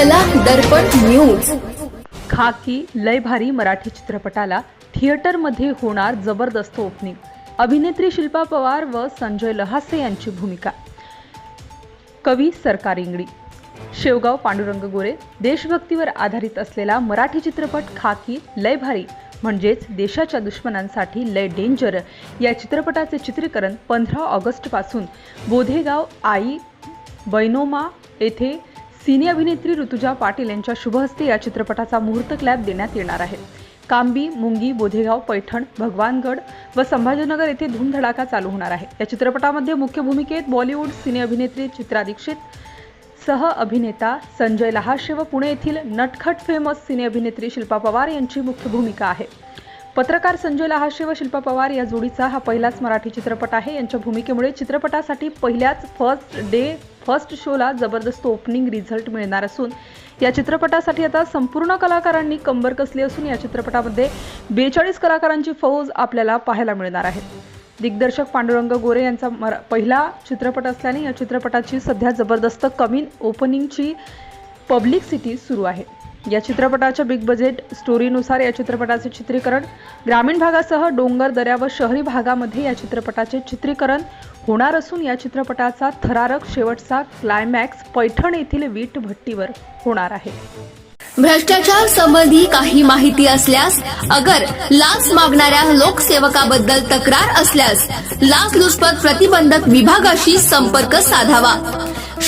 दर्पण news. खाकी लय भारी मराठी चित्रपटाला थिएटरमध्ये होणार जबरदस्त ओपनिंग. अभिनेत्री शिल्पा पवार व संजय लहासे यांची भूमिका. कवी सरकार इंगडी. शेवगाव पांडुरंग गोरे देशभक्तीवर आधारित असलेला मराठी चित्रपट खाकी लय भारी म्हणजेच देशाच्या दुश्मनांसाठी लय डेंजर या चित्रपटाचे चित्रीकरण पंधरा ऑगस्टपासून बोधेगाव आई बैनोमा येथे सिने अभिनेत्री ऋतुजा पाटील यांच्या शुभहस्ते या चित्रपटाचा मुहूर्त क्लॅब देण्यात येणार आहे. कांबी मुंगी बोधेगाव पैठण भगवानगड व संभाजीनगर येथे धूमधडाका चालू होणार आहे. या चित्रपटामध्ये मुख्य भूमिकेत बॉलिवूड सिने अभिनेत्री चित्रा दीक्षित सह अभिनेता संजय लहाशे व पुणे येथील नटखट फेमस सिने अभिनेत्री शिल्पा पवार यांची मुख्य भूमिका आहे. पत्रकार संजय लहाशे व शिल्पा पवार या जोडीचा हा पहिलाच मराठी चित्रपट आहे. यांच्या भूमिकेमुळे चित्रपटासाठी पहिल्याच फर्स्ट डे फर्स्ट शोला जबरदस्त ओपनिंग रिझल्ट मिळणार असून या चित्रपटासाठी आता संपूर्ण कलाकारांनी कंबर कसली असून या चित्रपटामध्ये बेचाळीस कलाकारांची फौज आपल्याला पाहायला मिळणार आहे. दिग्दर्शक पांडुरंग गोरे यांचा मरा पहिला चित्रपट असल्याने या चित्रपटाची सध्या जबरदस्त कमी ओपनिंगची पब्लिक सिटी सुरू आहे. या चित्रपटाच्या बिग बजेट स्टोरीनुसार या चित्रपटाचे चित्रीकरण ग्रामीण भागासह डोंगर दऱ्या व शहरी भागामध्ये या चित्रपटाचे चित्रीकरण होणार असून या चित्रपटाचा थरारक शेवटचा क्लायमॅक्स पैठण येथील वीट भट्टीवर होणार आहे. भ्रष्टाचार संबंधी काही माहिती असल्यास अगर लाच मागणाऱ्या लोकसेवकाबद्दल तक्रार असल्यास लाचलुचपत प्रतिबंधक विभागाशी संपर्क साधावा.